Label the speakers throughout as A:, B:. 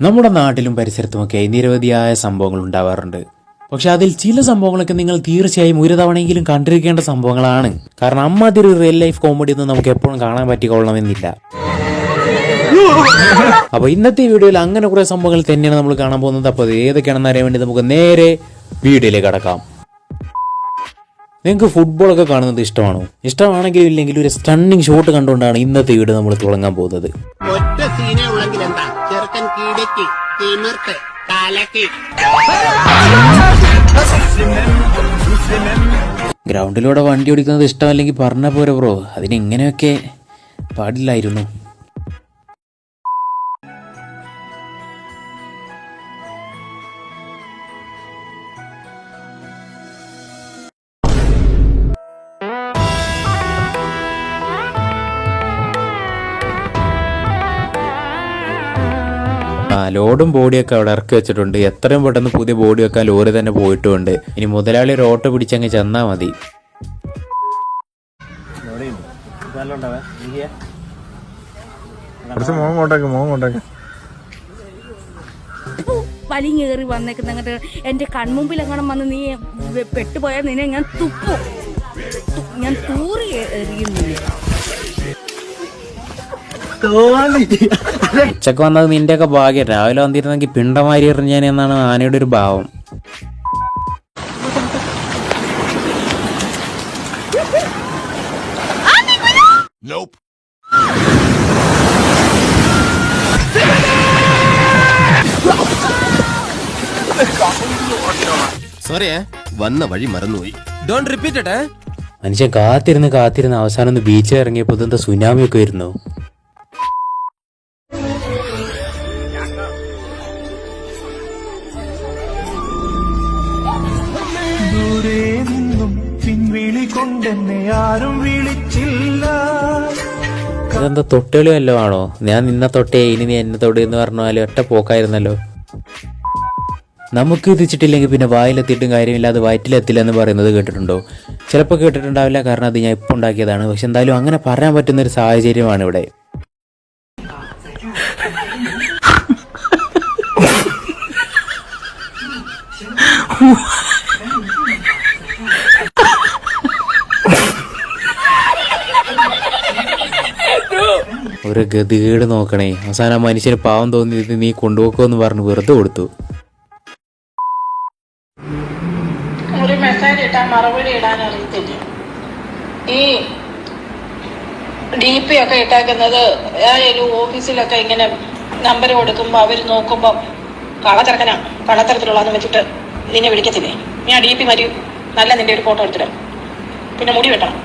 A: നമ്മുടെ നാട്ടിലും പരിസരത്തുമൊക്കെ നിരവധിയായ സംഭവങ്ങൾ ഉണ്ടാവാറുണ്ട്. പക്ഷെ അതിൽ ചില സംഭവങ്ങളൊക്കെ നിങ്ങൾ തീർച്ചയായും ഒരു തവണയെങ്കിലും കണ്ടിരിക്കേണ്ട സംഭവങ്ങളാണ്. കാരണം അമ്മാതിരി റിയൽ ലൈഫ് കോമഡി ഒന്നും നമുക്ക് എപ്പോഴും കാണാൻ പറ്റിക്കൊള്ളണമെന്നില്ല. അപ്പൊ ഇന്നത്തെ വീഡിയോയിൽ അങ്ങനെ കുറെ സംഭവങ്ങൾ തന്നെയാണ് നമ്മൾ കാണാൻ പോകുന്നത്. അപ്പോൾ ഏതൊക്കെയാണെന്ന് അറിയാൻ വേണ്ടി നമുക്ക് നേരെ വീഡിയോയിലേക്ക് കടക്കാം. നിങ്ങൾക്ക് ഫുട്ബോളൊക്കെ കാണുന്നത് ഇഷ്ടമാണോ? ഇഷ്ടമാണെങ്കിലും ഇല്ലെങ്കിലും ഒരു സ്റ്റണ്ണിങ് ഷോട്ട് കണ്ടുകൊണ്ടാണ് ഇന്നത്തെ വീഡിയോ നമ്മൾ തുടങ്ങാൻ പോകുന്നത്.
B: കീടയ്ക്ക് തിമിർത്ത്
A: ഗ്രൗണ്ടിലൂടെ വണ്ടി ഓടിക്കുന്നത് ഇഷ്ടമല്ലെങ്കിൽ പറഞ്ഞ പോരെ ബ്രോ. അതിനെങ്ങനെയൊക്കെ പാടില്ലായിരുന്നു. ആ ലോഡും ബോഡിയൊക്കെ അവിടെ ഇറക്കി വെച്ചിട്ടുണ്ട്. എത്രയും പെട്ടെന്ന് പുതിയ ബോഡി വെക്കാൻ ലോറി തന്നെ പോയിട്ടുണ്ട്. ഇനി മുതലാളി ഒരു ഓട്ടോ പിടിച്ചങ്ങ് ചെന്നാ മതി.
C: വലിങ്ങേറി വന്നേക്കുന്ന അങ്ങോട്ട് എന്റെ കൺമുമ്പിൽ എങ്ങനെ വന്ന് നീ പെട്ടുപോയാൽ നിന്നെ ഞാൻ തുപ്പും. ഞാൻ തൂറി എ- എറിയും നിന്നെ.
A: ഉച്ചയ്ക്ക് വന്നത് നിന്റെയൊക്കെ ഭാഗ്യം. രാവിലെ വന്നിരുന്നെങ്കിൽ പിണ്ടമാരി എറിഞ്ഞാൻ എന്നാണ് ആനയുടെ ഒരു ഭാവം.
D: സോറിയേ വന്ന വഴി മറന്നുപോയി. ഡോണ്ട് റിപ്പീറ്റ്
A: മനുഷ്യൻ കാത്തിരുന്ന് കാത്തിരുന്ന് അവസാനം ഒന്ന് ബീച്ചിൽ ഇറങ്ങിയപ്പോൾ എന്താ സുനാമി ഒക്കെ വരുന്നു?
E: കൊണ്ടെന്നെ ആരും വിളിച്ചില്ല.
A: ഇതെന്താ തൊട്ടുകളി വല്ലതും ആണോ? ഞാൻ നിന്ന തൊട്ടേ ഇനി നീ എന്നെ തൊടി എന്ന് പറഞ്ഞാലും ഒറ്റ പോക്കായിരുന്നല്ലോ. നമുക്ക് ഇതിച്ചിട്ടില്ലെങ്കിൽ പിന്നെ വായിലെത്തിയിട്ടും കാര്യമില്ല അത് വയറ്റിലെത്തില്ല എന്ന് പറയുന്നത് കേട്ടിട്ടുണ്ടോ? ചിലപ്പോൾ കേട്ടിട്ടുണ്ടാവില്ല കാരണം അത് ഞാൻ ഇപ്പോൾ ഉണ്ടാക്കിയതാണ്. പക്ഷെ എന്തായാലും അങ്ങനെ പറയാൻ പറ്റുന്ന ഒരു സാഹചര്യമാണ് ഇവിടെ ഒരു ഗതികേട് നോക്കണേ. അവസാനം ആ മനുഷ്യന് പാവം തോന്നിയത് നീ കൊണ്ടുപോക്കോന്ന് പറഞ്ഞ് വെറുതെ കൊടുത്തു.
F: ഒരു മെസ്സേജ് ഇട്ടാൽ മറുപടി ഇടാൻ അറിയത്തില്ല. ഈ ഡി പി ഒക്കെ ഇട്ടേക്കുന്നത് ഏതായാലും ഓഫീസിലൊക്കെ ഇങ്ങനെ നമ്പർ കൊടുക്കുമ്പോൾ അവർ നോക്കുമ്പോൾ കള്ളത്തിറക്കനാ കള്ളത്തരത്തിലുള്ളതെന്ന് വെച്ചിട്ട് നിന്നെ വിളിക്കത്തില്ലേ? ഞാൻ ഡി പി മരി നല്ല നിന്റെ ഒരു ഫോട്ടോ എടുത്തിടാം. പിന്നെ മുടി വെട്ടണം.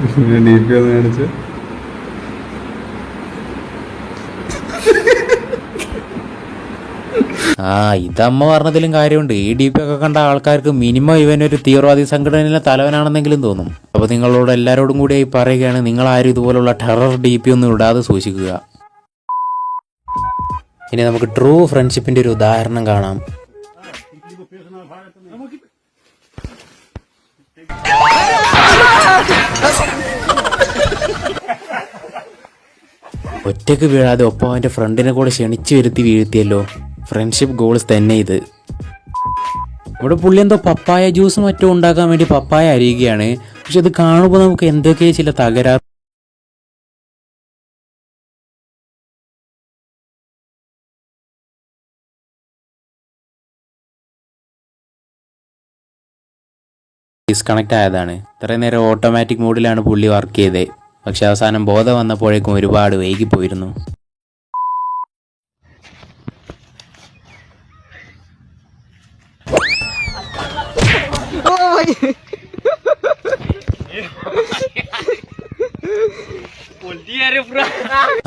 G: ഡി പി ഒന്ന് കാണിച്ച്.
A: ആ ഇതമ്മ പറഞ്ഞതിലും കാര്യമുണ്ട്. ഈ ഡി പി ഒക്കെ കണ്ട ആൾക്കാർക്ക് മിനിമം ഇവനൊരു തീവ്രവാദി സംഘടനയിലെ തലവനാണെന്നെങ്കിലും തോന്നും. അപ്പൊ നിങ്ങളോട് എല്ലാവരോടും കൂടി ആയി പറയുകയാണ് നിങ്ങൾ ആരും ഇതുപോലുള്ള ടെറർ ഡി പി ഒന്നും ഇടാതെ സൂക്ഷിക്കുക. ഇനി നമുക്ക് ട്രൂ ഫ്രണ്ട്ഷിപ്പിന്റെ ഒരു ഉദാഹരണം കാണാം. ഒറ്റയ്ക്ക് വീഴാതെ ഒപ്പം അവന്റെ ഫ്രണ്ടിനെ കൂടെ ക്ഷണിച്ചു വരുത്തി വീഴ്ത്തിയല്ലോ. ഫ്രണ്ട്ഷിപ്പ് ഗോൾസ് തന്നെ ഇത്. ഇവിടെ പുള്ളി എന്തോ പപ്പായ ജ്യൂസ് മറ്റോ ഉണ്ടാക്കാൻ വേണ്ടി പപ്പായ അരിയുകയാണ്. പക്ഷെ ഇത് കാണുമ്പോൾ നമുക്ക് എന്തൊക്കെയോ ചില തകരാർ ഡിസ്കണക്ട് ആയതാണ്. ഇത്രയും നേരം ഓട്ടോമാറ്റിക് മോഡിലാണ് പുള്ളി വർക്ക് ചെയ്തത് പക്ഷെ അവസാനം ബോധം വന്നപ്പോഴേക്കും ഒരുപാട് വൈകിപ്പോയിരുന്നു.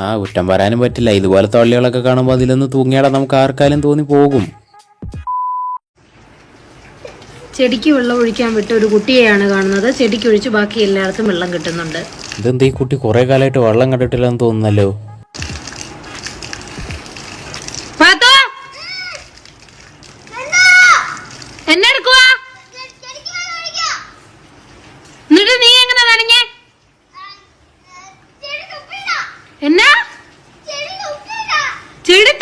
A: ആ കുറ്റം പറയാനും പറ്റില്ല. ഇതുപോലെ തൊള്ളികളൊക്കെ കാണുമ്പോൾ അതിലൊന്ന് തൂങ്ങിയാടാ നമുക്ക് ആർക്കാലും തോന്നി പോകും.
H: ചെടിക്ക് വെള്ളം ഒഴിക്കാൻ വിട്ട ഒരു കുട്ടിയെയാണ് കാണുന്നത്. ചെടിക്ക് ഒഴിച്ച് ബാക്കി എല്ലായിടത്തും വെള്ളം കിട്ടുന്നുണ്ട്.
A: ഇതെന്താ ഈ കുട്ടി കുറെ കാലമായിട്ട് വെള്ളം കണ്ടിട്ടില്ലെന്ന് തോന്നുന്നല്ലോ
H: എന്നെ എടുക്കുവാ എന്നിട്ട് നീ എങ്ങനെ നനഞ്ഞേ എന്നാ ചെടി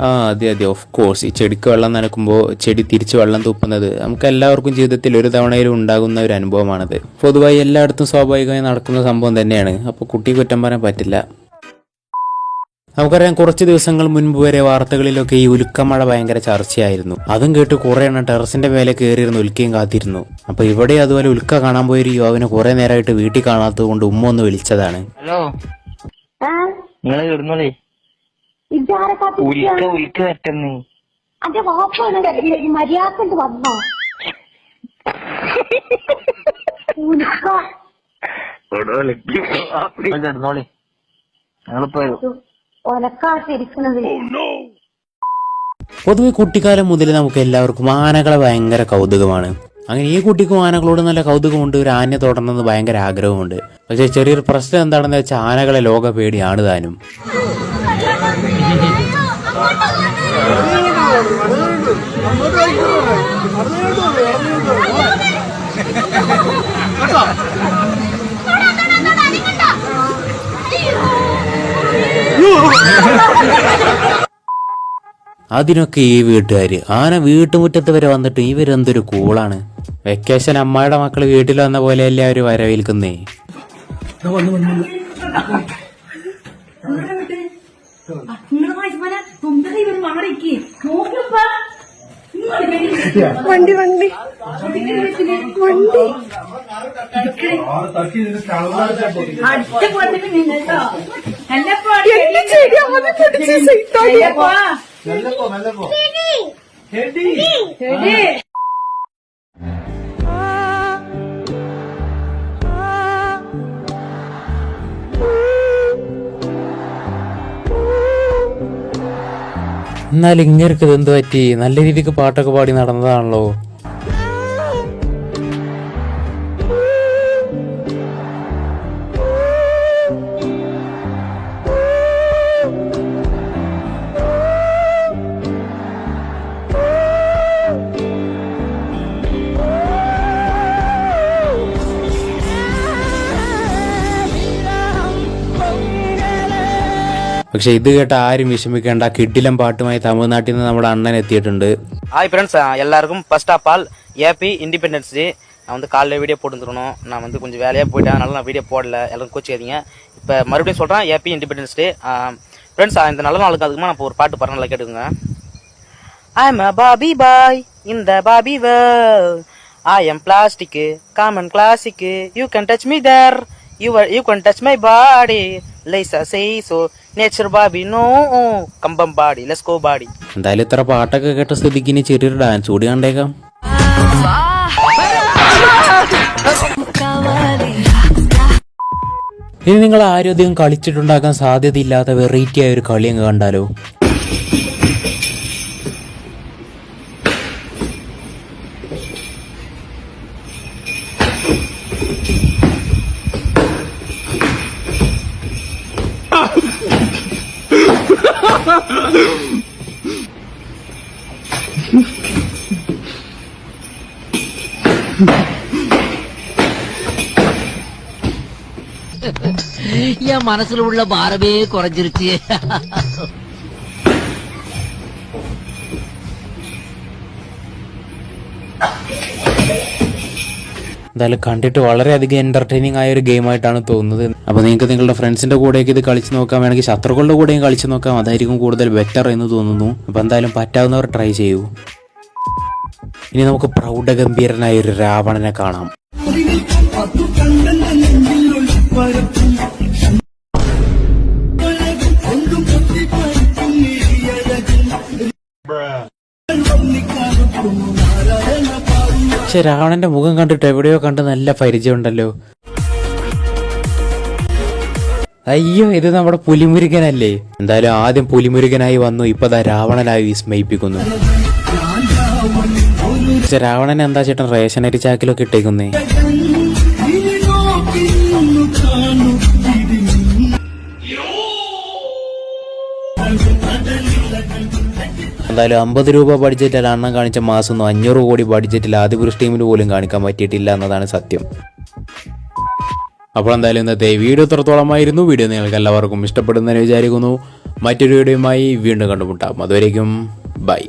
A: ആ അതെ അതെ. ഓഫ് കോഴ്സ് ഈ ചെടിക്ക് വെള്ളം നനക്കുമ്പോൾ ചെടി തിരിച്ച് വെള്ളം തുപ്പുന്നത് നമുക്ക് എല്ലാവർക്കും ജീവിതത്തിൽ ഒരു തവണയിലും ഉണ്ടാകുന്ന ഒരു അനുഭവമാണത്. പൊതുവായി എല്ലായിടത്തും സ്വാഭാവികമായി നടക്കുന്ന സംഭവം തന്നെയാണ്. അപ്പോൾ കുട്ടി കുറ്റം പറയാൻ പറ്റില്ല. നമുക്കറിയാം കുറച്ച് ദിവസങ്ങൾ മുൻപ് വരെ വാർത്തകളിലൊക്കെ ഈ ഉലുക്കമഴ ഭയങ്കര ചർച്ചയായിരുന്നു. അതും കേട്ട് കുറെ എണ്ണം ടെറസിന്റെ മേലെ കയറിയിരുന്ന് ഉൽക്കയും കാത്തിരുന്നു. അപ്പൊ ഇവിടെ അതുപോലെ ഉൽക്ക കാണാൻ പോയൊരു യുവാവിനെ കുറെ നേരമായിട്ട് വീട്ടിൽ കാണാത്തത് കൊണ്ട് ഉമ്മ ഒന്ന് വിളിച്ചതാണ്.
I: ഹലോ. നിങ്ങൾ കിടന്നോളേ ഉൽക്ക ഉൽക്ക പറ്റുന്നേ
J: അന്റെ വാപ്പാണ് മര്യാദ വന്നോ. ഉനക്ക.
I: കിടന്നോളേ ഞങ്ങളിപ്പോ
J: ഒലക്കാട്ടിരിക്കണത്
A: പൊതുവെ കുട്ടിക്കാലം മുതൽ നമുക്ക് എല്ലാവർക്കും ആനകളെ ഭയങ്കര കൗതുകമാണ്. അങ്ങനെ ഈ കുട്ടിക്കും ആനകളോട് നല്ല കൗതുകമുണ്ട് ഒരു ആനയെ തുടർന്നത് ഭയങ്കര ആഗ്രഹമുണ്ട്. പക്ഷെ ചെറിയൊരു പ്രശ്നം എന്താണെന്ന് വെച്ചാൽ ആനകളെ ലോക പേടിയാണ് താനും. അതിനൊക്കെ ഈ വീട്ടുകാർ ആന വീട്ടുമുറ്റത്ത് വരെ വന്നിട്ട് ഇവരെന്തൊരു കൂളാണ്? വെക്കേഷൻ അമ്മയുടെ മക്കൾ വീട്ടിൽ വന്ന പോലെയല്ലേ അവർ വരവേൽക്കുന്നേ?
J: വണ്ടി വണ്ടി. വണ്ടി. സൈത്താക്കി.
A: എന്നാൽ ഇങ്ങനെ ഇത് എന്ത് പറ്റി? നല്ല രീതിക്ക് പാട്ടൊക്കെ പാടി നടന്നതാണല്ലോ. പക്ഷെ ഇത് കേട്ട ആരും വിഷമിക്കേണ്ട കിഡിലം പാട്ടുമായി തമിഴ്നാട്ടിൽ നിന്ന് നമ്മുടെ അണ്ണൻ എത്തിയിട്ടുണ്ട്
I: ஹாய் ஃப்ரெண்ட்ஸ் எல்லாருக்கும் first of all happy Independence Day நான் வந்து காலைல வீடியோ போட்டுருந்துருக்கணும் நான் வந்து கொஞ்சம் வேலையாக போயிட்டேன் அதனால நான் வீடியோ போடல எல்லாரும் கோச்சிக்காதீங்க இப்போ மறுபடியும் சொல்கிறேன் ஏபி இண்டிபெண்டன்ஸ் டே ஃப்ரெண்ட்ஸ் இந்த நல்ல நாளுக்கு அதுக்குமா நான் இப்போ ஒரு பாட்டு பாடுறேன் நல்லா கேட்டுக்கோங்க ஐம் அ பாபி பாய் இந்த Bobby world I am plastic common classic you can touch me there You are, you can touch my body. Lisa say so. Nature ബാബി no Kambam ബാടി let's go ബാടി
A: എന്തായാലും ഇത്ര പാട്ടൊക്കെ കേട്ട സ്ഥിതിക്ക് ഇനി ചെറിയൊരു ഡാൻസ് കൂടി കണ്ടേക്കാം. ഇനി നിങ്ങൾ ആരും അധികം കളിച്ചിട്ടുണ്ടാക്കാൻ സാധ്യതയില്ലാത്ത വെറൈറ്റി ആയ ഒരു കളി അങ്ങ് കണ്ടാലോ?
K: என் மனசுல உள்ள பாரமே குறைஞ்சிருச்சு.
A: എന്തായാലും കണ്ടിട്ട് വളരെയധികം എന്റർടൈനിങ് ആയ ഒരു ഗെയിം ആയിട്ടാണ് തോന്നുന്നത്. അപ്പോൾ നിങ്ങൾക്ക് നിങ്ങളുടെ ഫ്രണ്ട്സിന്റെ കൂടെയൊക്കെ ഇത് കളിച്ച് നോക്കാം വേണമെങ്കിൽ ശത്രുക്കളുടെ കൂടെയും കളിച്ച് നോക്കാം. അതായിരിക്കും കൂടുതൽ ബെറ്റർ എന്ന് തോന്നുന്നു. അപ്പോൾ എന്തായാലും പറ്റാവുന്നവർ ട്രൈ ചെയ്യൂ. ഇനി നമുക്ക് പ്രൗഢഗംഭീരനായ ഒരു രാവണനെ കാണാം. പക്ഷെ രാവണന്റെ മുഖം കണ്ടിട്ട് എവിടെയോ കണ്ട് നല്ല പരിചയമുണ്ടല്ലോ. അയ്യോ ഇത് നമ്മുടെ പുലിമുരുകനല്ലേ? എന്തായാലും ആദ്യം പുലിമുരുകനായി വന്നു ഇപ്പൊ ദാ രാവണനായി വിസ്മയിപ്പിക്കുന്നു. രാവണൻ എന്താ ചേട്ടൻ റേഷൻ ചാക്കിലൊക്കെ ഇട്ടേക്കുന്നേ? എന്തായാലും അമ്പത് രൂപ ബഡ്ജറ്റിൽ അണ്ണം കാണിച്ച മാസം ഒന്നും അഞ്ഞൂറ് കോടി ബഡ്ജറ്റിൽ ആദിപുരുഷ് ടീമിന് പോലും കാണിക്കാൻ പറ്റിയിട്ടില്ല എന്നതാണ് സത്യം. അപ്പോൾ എന്തായാലും ഇന്നത്തെ വീഡിയോ എത്രത്തോളമായിരുന്നു വീഡിയോ നിങ്ങൾക്ക് എല്ലാവർക്കും ഇഷ്ടപ്പെടുന്നതിന് വിചാരിക്കുന്നു. മറ്റൊരു വീഡിയോയുമായി വീണ്ടും കണ്ടുമുട്ടാം. അതുവരേക്കും ബൈ.